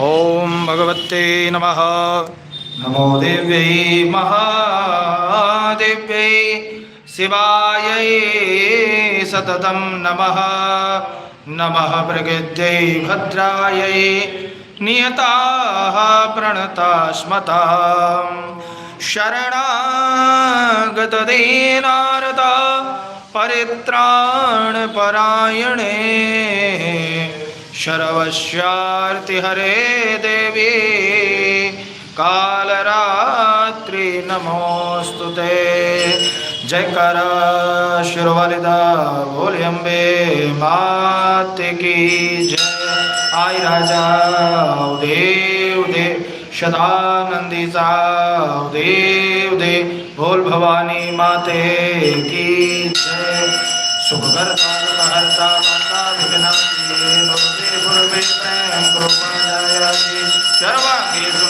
ॐ भगवते नमः। नमो देव्यै महादेव्यै शिवायै सततं नमः। नमः मृगेद्यै भद्रायै नियताः प्रणतास्मता शरणागतदीनारता परित्राणपरायणे शरवश्यार्ति हरे देवी, कालरात्रि नमोस्तुते ते। जयकर शिरोवलिदा भोले अम्बे, मात की जय। आय राजा देव दे, सदानंदी देव दे भोल भवानी माते की जय। सुखकर्ता हर्ता विघ्न में प्रेम कृपा सर्वांगी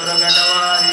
ছোট কাটামারি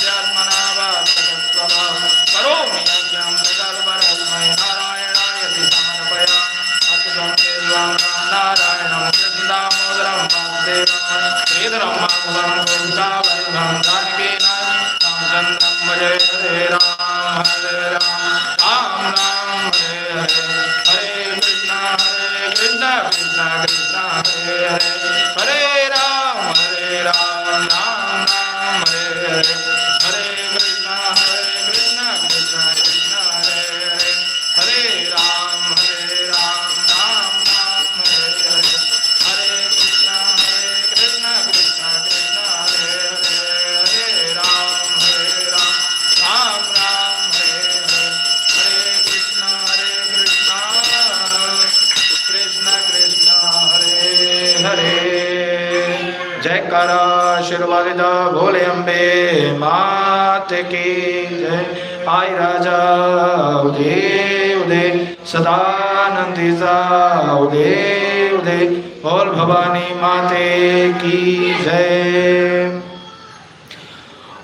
रामचन्द्रं भजे हरे जय करा शिरवालिदा भोले अम्बे, मात की जय। आई राजा, उदे उदे सदानंदीसा उदे उदे। बोल भवानी माते की जय।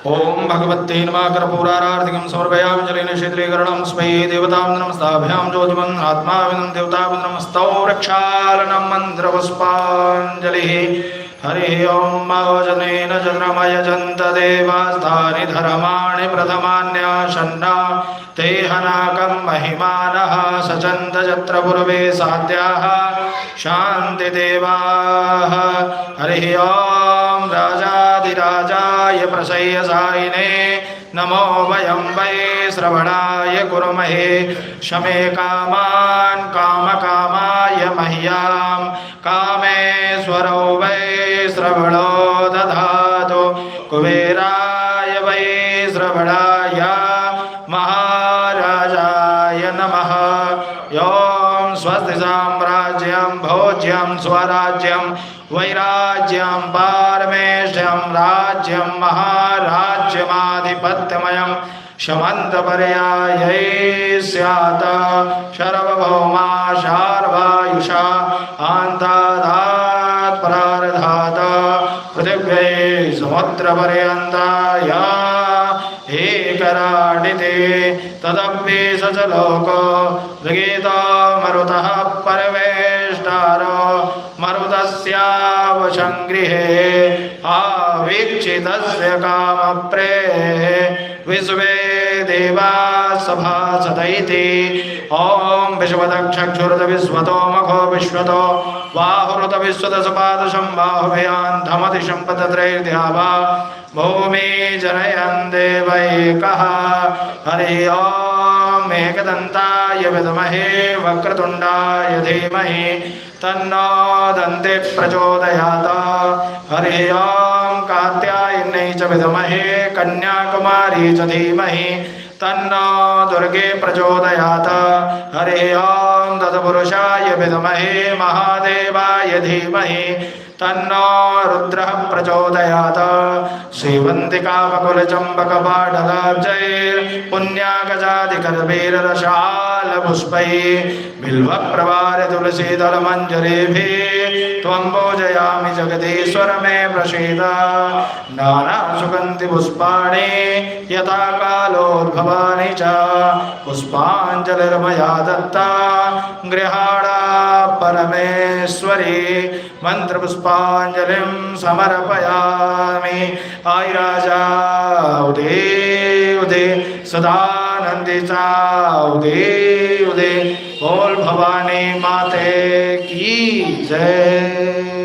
ओम भगवते नमः कर्पूरारार्तिकं समर्पयामि जलेन शीतलीकरणं स्मै देवतां नमस्ताभ्यां ज्योतिमन् आत्माविनं देवताविनमस्तौ रक्षालनं मन्त्रपुष्पाञ्जलिः। हरिः ॐ महोजनेन चन्द्रमयजन्त धर्माणि प्रथमान्याशन्ना ते हनाकं महिमानः सचन्त यत्र पूर्वे साध्याः शान्तिदेवाः हरिः ॐ राजाधिराजाय प्रसय्यसायिने नमो वयं वै श्रवणाय कुर्महे। शमे कामान् कामकामाय मह्यां। कामेश्वरो वै श्रवणो दधातु। कुबेराय वै श्रवणाय साम्राज्यं भोज्यं स्वराज्यं, वैराज्यं पारमेष्यं राज्यं, महाराज्यमाधिपत्यमयं। शमन्तपर्यायै स्यात्। शर्वभौमा, शार्वायुषा, आन्तादात् प्रारधात्। पृथिव्यै समुद्रपर्यन्ताया एकराडिते। तदप्ये स च लोको मरुतः परवेष्टारो मरुतस्यावशं गृहे आवीक्षितस्य कामप्रे। विश्वे देवा सभासदैति ॐ विश्वतो मखो विश्वतो। बाहुरुत विश्वदशपादशं बाहुभयान्धमतिशं पतत्रैर्द्यावा भूमि जनयन् देवैकः। हरि ॐ एकदन्ताय विद्महे वक्रतुण्डाय धीमहि तन्नो दन्ते प्रचोदयात्। हरि ॐ कात्यायन्यै च कन्याकुमारी च धीमहि तन्नो दुर्गे प्रचोदयात्। हरि ॐ तत्पुरुषाय विद्महे, महादेवाय धीमहि तन्नो रुद्रः प्रचोदयात्। श्रीवन्तिकामकुलचम्बकपाटलाब्जैर्पुण्यागजादिकरवीररशालपुष्पैः बिल्वप्रवार तुलसीदलमञ्जरीभिः त्वं पूजयामि जगदीश्वर मे प्रसीद। नानासुगन्धि पुष्पाणि यथा कालोद्भवानि च। पुष्पाञ्जलिर्मया दत्ता। गृहाणा परमेश्वरी मन्त्रपुष्पाञ्जलिं समर्पयामि। आय राजा उदे उदे सदानन्दिता उदे उदे। भवानी माते की जय।